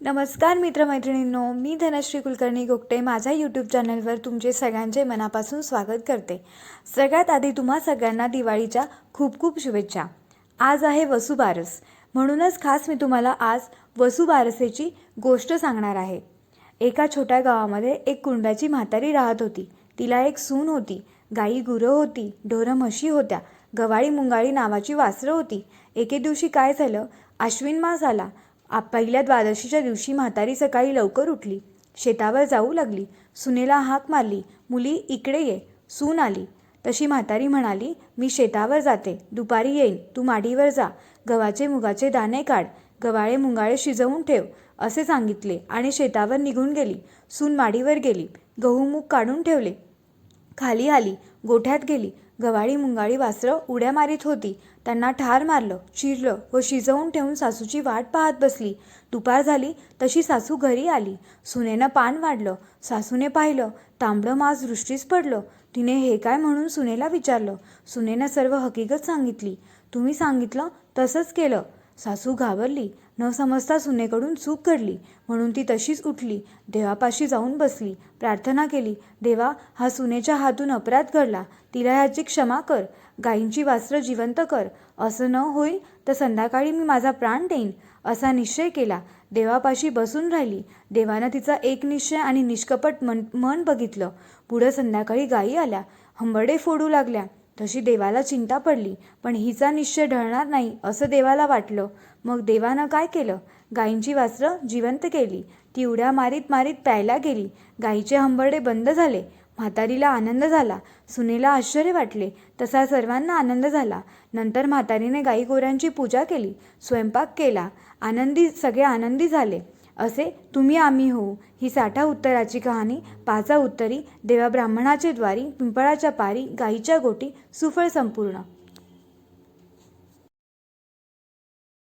नमस्कार मित्रमैत्रिणींनो मी धनश्री कुलकर्णी गोगटे. माझ्या यूट्यूब चॅनलवर तुमचे सगळ्यांचे मनापासून स्वागत करते. सगळ्यात आधी तुम्हा सगळ्यांना दिवाळीच्या खूप खूप शुभेच्छा. आज आहे वसुबारस म्हणूनच खास मी तुम्हाला आज वसुबारसेची गोष्ट सांगणार आहे. एका छोट्या गावामध्ये एक कुंडाची म्हातारी राहत होती. तिला एक सून होती. गाई गुरं होती ढोरं म्हशी होत्या. गवाळी मुंगाळी नावाची वासरं होती. एके दिवशी काय झालं? आश्विन मास आला. पहिल्या द्वादशीच्या दिवशी म्हातारी सकाळी लवकर उठली. शेतावर जाऊ लागली. सुनेला हाक मारली मुली इकडे ये. सून आली. तशी म्हातारी म्हणाली मी शेतावर जाते. दुपारी येईन. तू माडीवर जा. गव्हाचे मुगाचे दाणे काढ. गवाळे मुंगाळे शिजवून ठेव असे सांगितले आणि शेतावर निघून गेली. सून माडीवर गेली. गहू मूग काढून ठेवले. खाली आली. गोठ्यात गेली. गवाळी मुंगाळी वासरं उड्या मारीत होती. त्यांना ठार मारलं चिरलं व शिजवून ठेवून सासूची वाट पाहत बसली. दुपार झाली तशी सासू घरी आली. सुनेनं पान वाढलं. सासूने पाहिलं तांबडं मास दृष्टीस पडलं. तिने हे काय म्हणून सुनेला विचारलं? सुनेनं सर्व हकीकत सांगितली. तुम्ही सांगितलं तसंच केलं. सासू घाबरली न समजता सुनेकडून चूक घडली म्हणून ती तशीच उठली देवापाशी जाऊन बसली प्रार्थना केली देवा हा सुनेच्या हातून अपराध घडला तिला ह्याची क्षमा कर गायींची वास्त्र जिवंत कर असं न होईल तर संध्याकाळी मी माझा प्राण देईन असा निश्चय केला. देवापाशी बसून राहिली. देवानं तिचा एक निश्चय आणि निष्कपट मन मन बघितलं. पुढं संध्याकाळी गायी आल्या. हंबडे फोडू लागल्या. तशी देवाला चिंता पडली पण हिचा निश्चय ढळणार नाही असं देवाला वाटलं. मग देवानं काय केलं? गायींची वासरं जिवंत केली. ती उड्या मारीत मारीत प्यायला गेली. गायीचे हंबरडे बंद झाले. म्हातारीला आनंद झाला. सुनेला आश्चर्य वाटले. तसा सर्वांना आनंद झाला. नंतर म्हातारीने गाई गोऱ्यांची पूजा केली. स्वयंपाक केला. आनंदी सगळे आनंदी झाले. असे तुम्ही आम्ही होऊ. ही साठा उत्तराची कहाणी पाचा उत्तरी देवा ब्राह्मणाचे द्वारी पिंपळाच्या पारी गाईच्या गोटी सुफळ संपूर्ण.